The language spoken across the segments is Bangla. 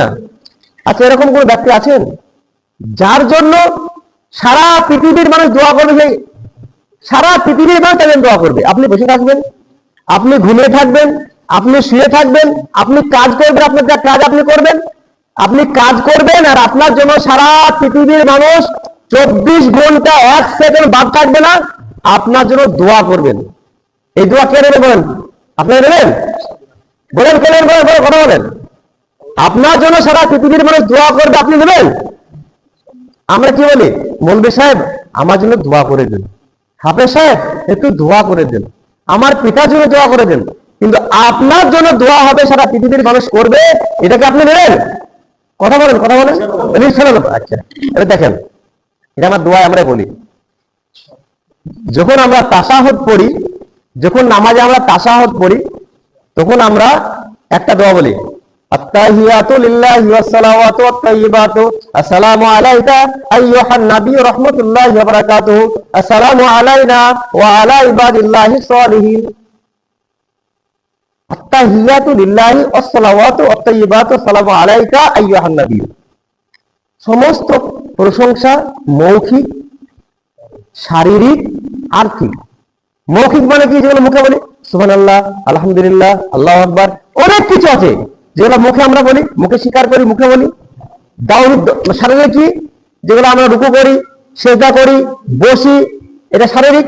না। আচ্ছা এরকম কোন ব্যক্তি আছেন? যার জন্য সারা পৃথিবীর মানুষ দোয়া করবে সেই সারা পৃথিবীর মানুষ তাদের দোয়া করবে। আপনি বসে থাকবেন, আপনি ঘুমিয়ে থাকবেন, আপনি শুয়ে থাকবেন, আপনি কাজ করবেন, আপনার যা কাজ আপনি করবেন, আপনি কাজ করবেন আর আপনার জন্য সারা পৃথিবীর মানুষ চব্বিশ ঘণ্টা এক সেকেন্ড বাদ থাকবে না, আপনার জন্য দোয়া করবেন। এই দোয়া কে নেবে বলেন? আপনারা নেবেন বলেন, কে নেবেন কথা বলেন। আপনার জন্য সারা পৃথিবীর মানুষ দোয়া করবে, আপনি নেবেন? আমরা কি বলি? মৌলবী সাহেব, আমার জন্য দোয়া করে দিন। হাফেজ সাহেব, একটু দোয়া করে দেন। আমার পিতার জন্য দোয়া করে দেন। কিন্তু আপনার জন্য দোয়া হবে, সারা পৃথিবীর মানুষ করবে, এটাকে আপনি নেবেন? কথা বলেন কথা বলেন। আচ্ছা এটা দেখেন, এটা আমার দোয়া আমরা বলি। যখন আমরা তাসাহত পড়ি, যখন নামাজে আমরা তাসাহত পড়ি, তখন আমরা একটা দোয়া বলি। ওয়াত তাইয়্যিবাতু আসসালামু আলাইকা আইয়ুহান নাবী রাহমাতুল্লাহি ওয়া বারাকাতুহু। আসসালামু আলাইনা ওয়া আলা ইবাদিল্লাহিস সালিহিন। আত্তাহিয়াতু লিল্লাহি ওয়াস সালাওয়াতু ওয়াত তাইয়্যিবাতু আসসালামু আলাইকা আইয়ুহান নাবী সমস্ত প্রশংসা মৌখিক, শারীরিক, আর্থিক। মৌখিক মানে কি? যেগুলো মুখে বলি। সুহান আল্লাহ আলহামদুলিল্লাহ, আল্লাহ আকবার। অনেক কিছু আছে। যেগুলো মুখে আমরা বলি, মুখে স্বীকার করি, মুখে বলি। শারীরিক কি? যেগুলো আমরা রুকু করি, সেজদা করি, বসি, এটা শারীরিক।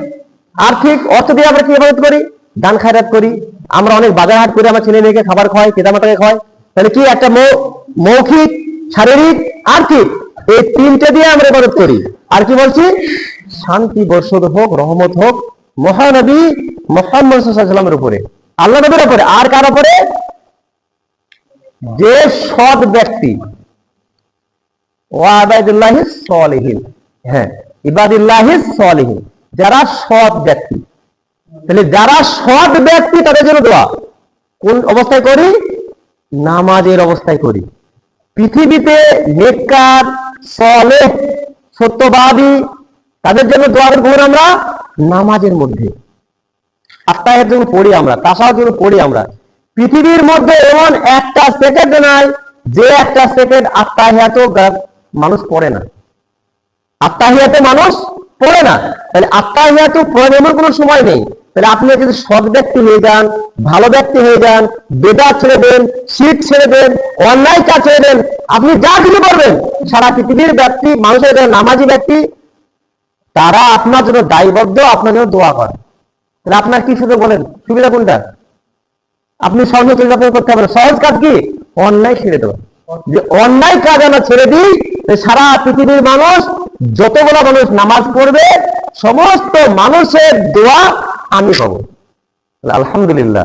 আর্থিক, অর্থ দিয়ে আমরা কি ইবাদত করি? দান খায়রাত করি। আমরা অনেক বাজার হাট করে আমার ছেলে মেয়েকে খাবার খাওয়াই পিতামাতাকে খাওয়াই। তাহলে কি একটা মৌখিক, শারীরিক, আর্থিক, এই তিনটে দিয়ে আমরা ইবাদত করি। আর কি বলছি? শান্তি বর্ষদ হোক, রহমত হোক, মহানবী মোহাম্মদ সাল্লামের উপরে। আল্লাহ নবীর উপরে। আর কার উপরে? যে সৎ ব্যক্তি ওয়াবাদুল্লাহি সলিহিন হ্যাঁ সলিহিন, যারা সৎ ব্যক্তি, তাহলে যারা সৎ ব্যক্তি তাদের জন্য দোয়া। কোন অবস্থায় করি? নামাজের অবস্থায় করি। পৃথিবীতে নেককার, সলেহ, সত্যবাদী, তাদের জন্য দোয়া করি আমরা? নামাজের মধ্যে। আত্মায়ের জন্য পড়ি আমরা তাসার জন্য পড়ি আমরা। পৃথিবীর মধ্যে এমন একটা সেকেন্ড নাই, যে একটা সেকেন্ড আত্মাহিয়াত মানুষ পড়ে না। আত্মাহিয়াতে মানুষ পড়ে না। তাহলে আত্মাহিয়াত পড়ে এমন কোনো সময় নেই। তাহলে আপনি যদি সৎ ব্যক্তি হয়ে যান, ভালো ব্যক্তি হয়ে যান বেদা ছেড়ে দেন শীত ছেড়ে দেন, অন্যায় কাজ ছেড়ে দেন, আপনি যা কিছু করবেন, সারা পৃথিবীর ব্যক্তি, মানুষের যারা নামাজি ব্যক্তি, তারা আপনার জন্য দায়বদ্ধ, আপনার জন্য দোয়া করে। তাহলে আপনার কি সুযোগ বলেন? সুবিধা কোনটা? আপনি সর্বোচ্চ চিন্তা করতে পারেন সহজ কাজ কি? অন্যায় ছেড়ে দেওয়া। যে অন্যায় কাজ আমরা ছেড়ে দিই সারা পৃথিবীর মানুষ, যতগুলো মানুষ নামাজ পড়বে, সমস্ত মানুষের দোয়া আমি পাবো। আলহামদুলিল্লাহ।